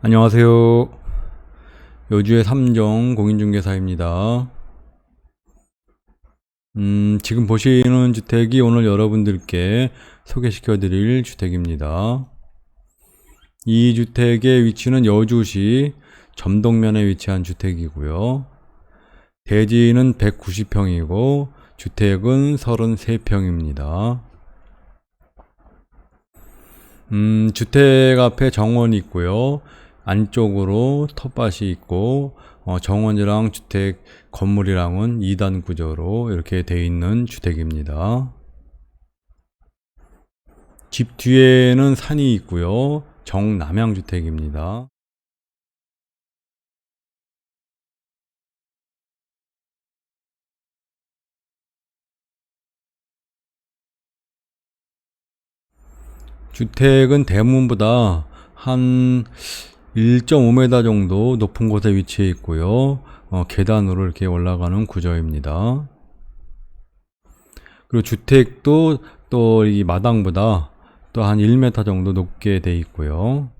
안녕하세요. 여주의 삼정 공인중개사입니다. 음, 지금 보시는 주택이 오늘 여러분들께 소개시켜 드릴 주택입니다. 이 주택의 위치는 여주시 점동면에 위치한 주택이고요. 대지는 190평이고 주택은 33평입니다. 음, 주택 앞에 정원이 있고요. 안쪽으로 텃밭이 있고 어, 정원이랑 주택 건물이랑은 2단 구조로 이렇게 돼 있는 주택입니다. 집 뒤에는 산이 있고요. 정남향 주택입니다. 주택은 대문보다 한 1.5m 정도 높은 곳에 위치해 있고요. 어, 계단으로 이렇게 올라가는 구조입니다. 그리고 주택도 또 이 마당보다 또 한 1m 정도 높게 돼 있고요.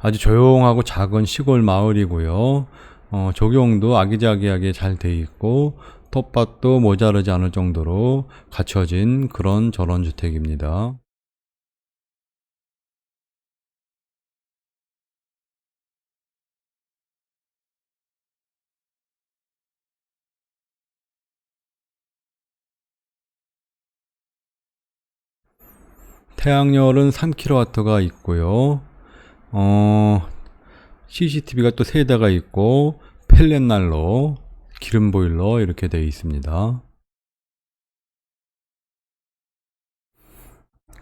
아주 조용하고 작은 시골 마을이고요. 어, 적용도 아기자기하게 잘 돼 있고 텃밭도 모자르지 않을 정도로 갖춰진 그런 저런 주택입니다. 태양열은 3kW가 있고요. 어, CCTV가 또세 대가 있고 펠렛 난로, 기름 보일러 이렇게 되어 있습니다.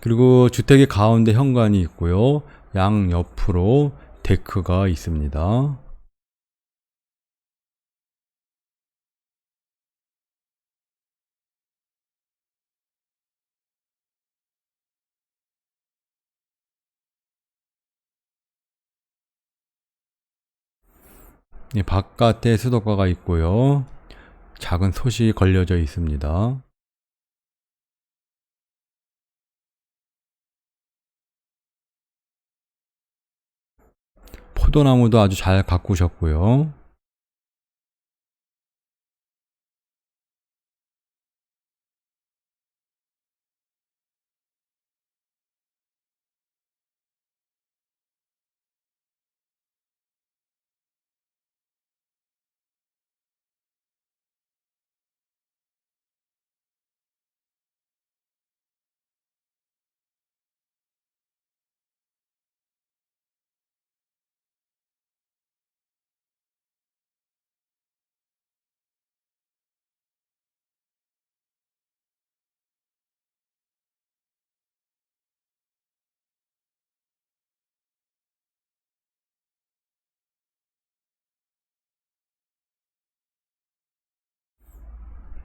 그리고 주택의 가운데 현관이 있고요. 양 옆으로 데크가 있습니다. 바깥에 수도가가 있고요. 작은 솥이 걸려져 있습니다. 포도나무도 아주 잘 가꾸셨고요.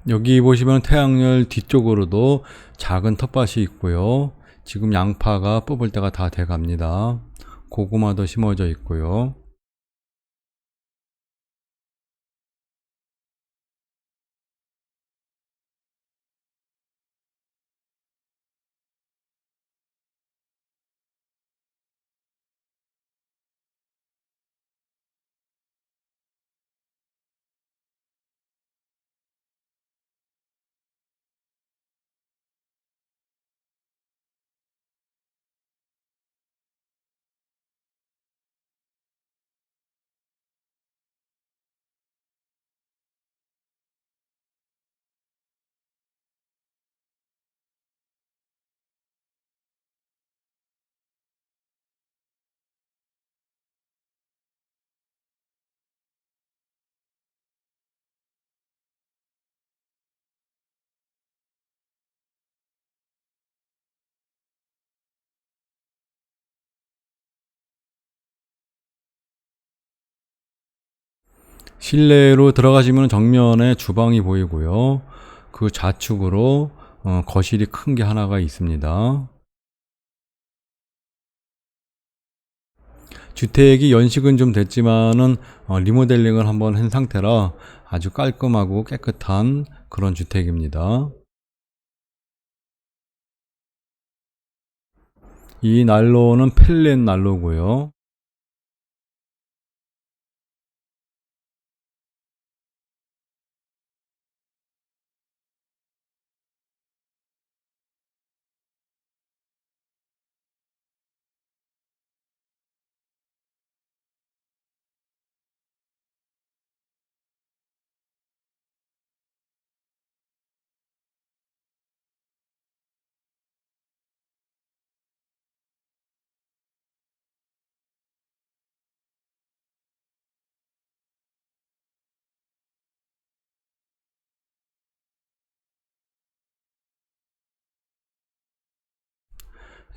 여기 보시면 태양열 뒤쪽으로도 작은 텃밭이 있고요. 지금 양파가 뽑을 때가 다 돼 갑니다. 고구마도 심어져 있고요. 실내로 들어가시면 정면에 주방이 보이고요. 그 좌측으로 어, 거실이 큰 게 하나가 있습니다. 주택이 연식은 좀 됐지만은 어, 리모델링을 한번 한 상태라 아주 깔끔하고 깨끗한 그런 주택입니다. 이 난로는 펠렛 난로고요.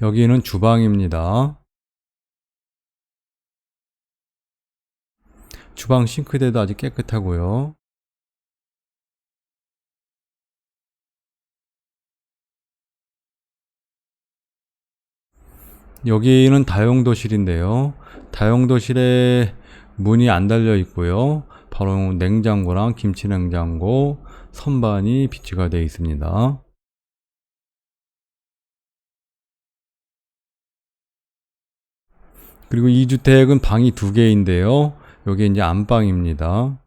여기는 주방입니다. 주방 싱크대도 아주 깨끗하고요. 여기는 다용도실인데요. 다용도실에 문이 안 달려 있고요. 바로 냉장고랑 김치 냉장고 선반이 비치가 되어 있습니다. 그리고 이 주택은 방이 두 개인데요. 여기 이제 안방입니다.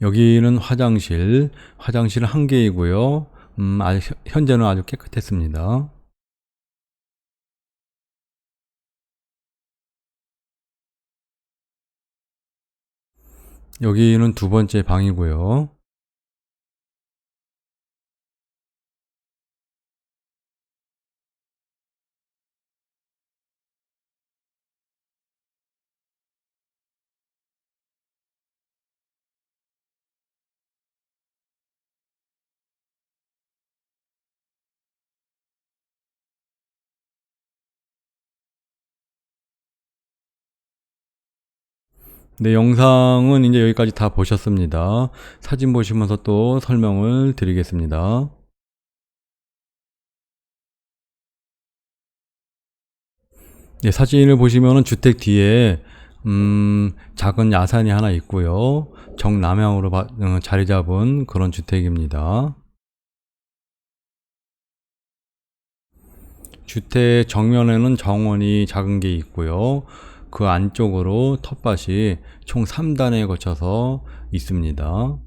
여기는 화장실, 화장실 한 개이고요. 음, 아주, 현재는 아주 깨끗했습니다. 여기는 두 번째 방이고요. 네, 영상은 이제 여기까지 다 보셨습니다. 사진 보시면서 또 설명을 드리겠습니다. 네, 사진을 보시면은 주택 뒤에 음, 작은 야산이 하나 있고요. 정남향으로 바- 어, 자리 잡은 그런 주택입니다. 주택 정면에는 정원이 작은 게 있고요. 그 안쪽으로 텃밭이 총 3단에 거쳐서 있습니다.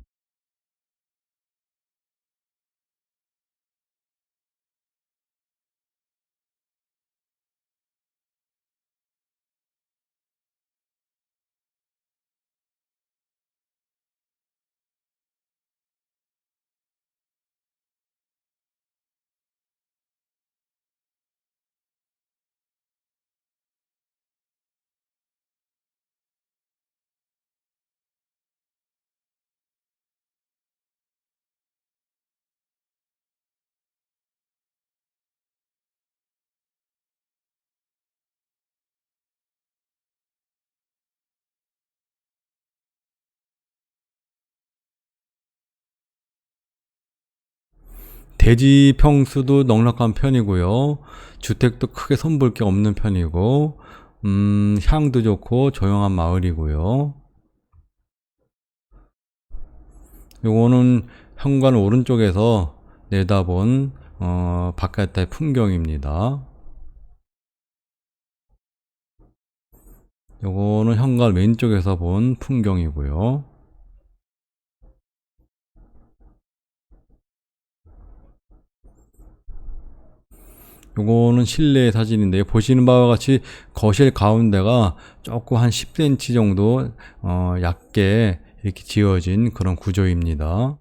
대지 평수도 넉넉한 편이고요. 주택도 크게 손볼 게 없는 편이고, 음, 향도 좋고 조용한 마을이고요. 요거는 현관 오른쪽에서 내다본 어, 바깥의 풍경입니다. 요거는 현관 왼쪽에서 본 풍경이고요. 요거는 실내 사진인데요. 보시는 바와 같이 거실 가운데가 조금 한 10cm 정도 어, 얕게 이렇게 지어진 그런 구조입니다.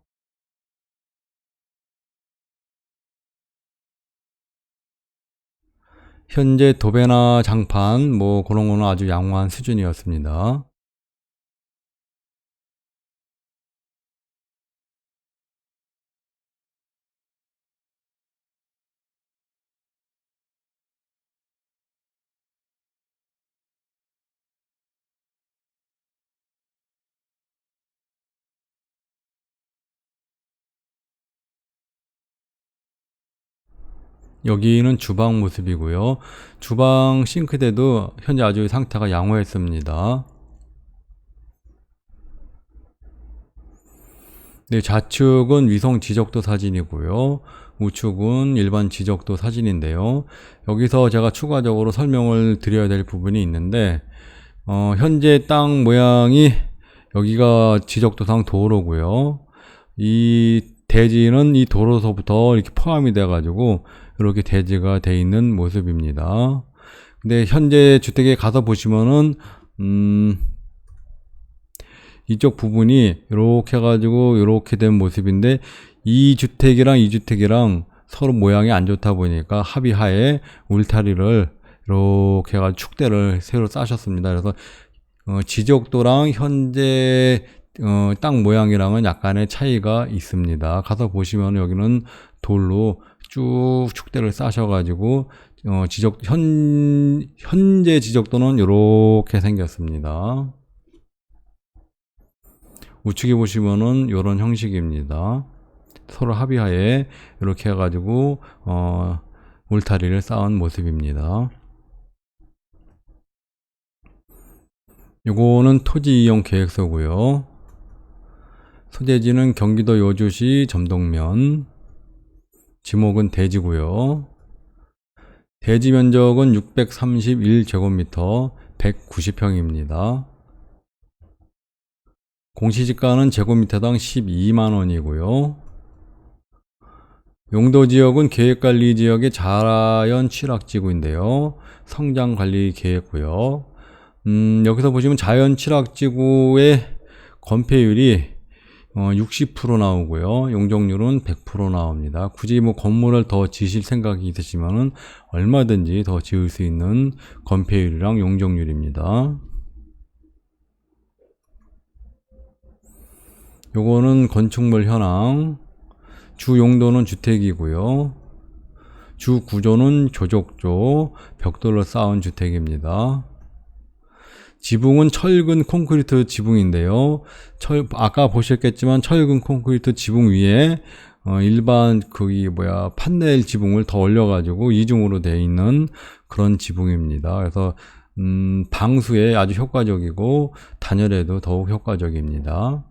현재 도배나 장판 뭐 그런 거는 아주 양호한 수준이었습니다. 여기는 주방 모습이고요. 주방 싱크대도 현재 아주 상태가 양호했습니다. 네, 좌측은 위성 지적도 사진이고요. 우측은 일반 지적도 사진인데요. 여기서 제가 추가적으로 설명을 드려야 될 부분이 있는데, 어, 현재 땅 모양이 여기가 지적도상 도로고요. 이 대지는 이 도로서부터 이렇게 포함이 돼가지고 이렇게 대지가 돼 있는 모습입니다. 근데 현재 주택에 가서 보시면은 음 이쪽 부분이 이렇게 해가지고 이렇게 된 모습인데 이 주택이랑 이 주택이랑 서로 모양이 안 좋다 보니까 합의하에 울타리를 이렇게 해가지고 축대를 새로 싸셨습니다. 그래서 어, 지적도랑 현재 어, 땅 모양이랑은 약간의 차이가 있습니다. 가서 보시면 여기는 돌로 쭉 축대를 싸셔가지고 어, 지적 현 현재 지적도는 이렇게 생겼습니다. 우측에 보시면은 이런 형식입니다. 서로 합의하에 이렇게 해가지고 어, 울타리를 쌓은 모습입니다. 요거는 토지 이용 계획서고요. 소재지는 경기도 여주시 점동면. 지목은 대지고요. 대지 면적은 631제곱미터 190평입니다. 공시지가는 제곱미터당 12만 원이고요. 용도 지역은 계획관리 지역의 자연 취락지구인데요. 성장관리 계획고요. 음, 여기서 보시면 자연 취락지구의 건폐율이 어, 60% 나오고요. 용적률은 100% 나옵니다. 굳이 뭐 건물을 더 지실 생각이 있으시면은 얼마든지 더 지을 수 있는 건폐율이랑 용적률입니다. 요거는 건축물 현황. 주 용도는 주택이고요. 주 구조는 조족조, 벽돌로 쌓은 주택입니다. 지붕은 철근 콘크리트 지붕인데요. 철, 아까 보셨겠지만 철근 콘크리트 지붕 위에 어, 일반 그이 뭐야 판넬 지붕을 더 올려가지고 이중으로 되어 있는 그런 지붕입니다. 그래서 음, 방수에 아주 효과적이고 단열에도 더욱 효과적입니다.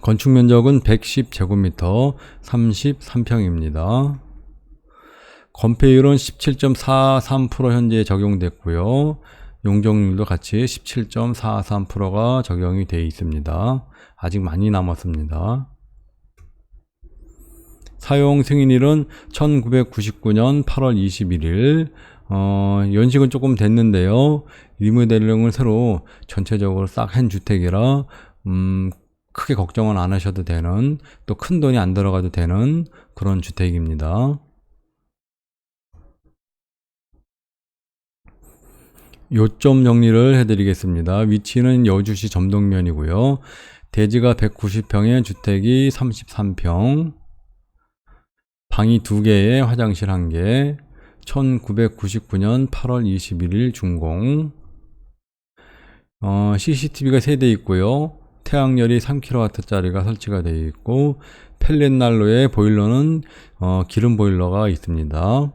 건축 면적은 110제곱미터 33평입니다. 건폐율은 17.43% 현재 적용됐고요. 용적률도 같이 17.43%가 적용이 되어 있습니다. 아직 많이 남았습니다. 사용 승인일은 1999년 8월 21일. 어, 연식은 조금 됐는데요. 리모델링을 새로 전체적으로 싹 한 주택이라 음, 크게 걱정은 안 하셔도 되는 또 큰 돈이 안 들어가도 되는 그런 주택입니다. 요점 정리를 해드리겠습니다. 위치는 여주시 점동면이고요. 대지가 190평에 주택이 33평, 방이 2개에 화장실 1개, 1999년 8월 21일 준공, 어, CCTV가 3대 있고요. 태양열이 3kW짜리가 설치가 되어 있고, 펠렛 난로에 보일러는 어, 기름 보일러가 있습니다.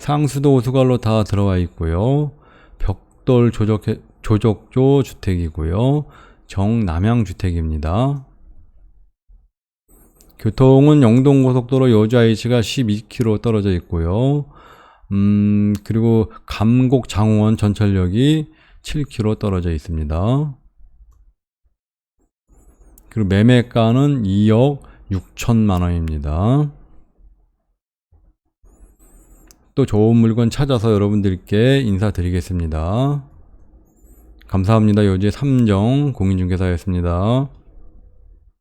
상수도 오수관로 다 들어와 있고요. 벽돌 조적, 조적조 주택이고요. 정남향 주택입니다. 교통은 영동고속도로 여주 IC가 12km 떨어져 있고요. 음, 그리고 감곡 장원 전철역이 7km 떨어져 있습니다. 그리고 매매가는 2억 6천만 원입니다. 또 좋은 물건 찾아서 여러분들께 인사드리겠습니다. 감사합니다. 요지 3정 공인중개사였습니다.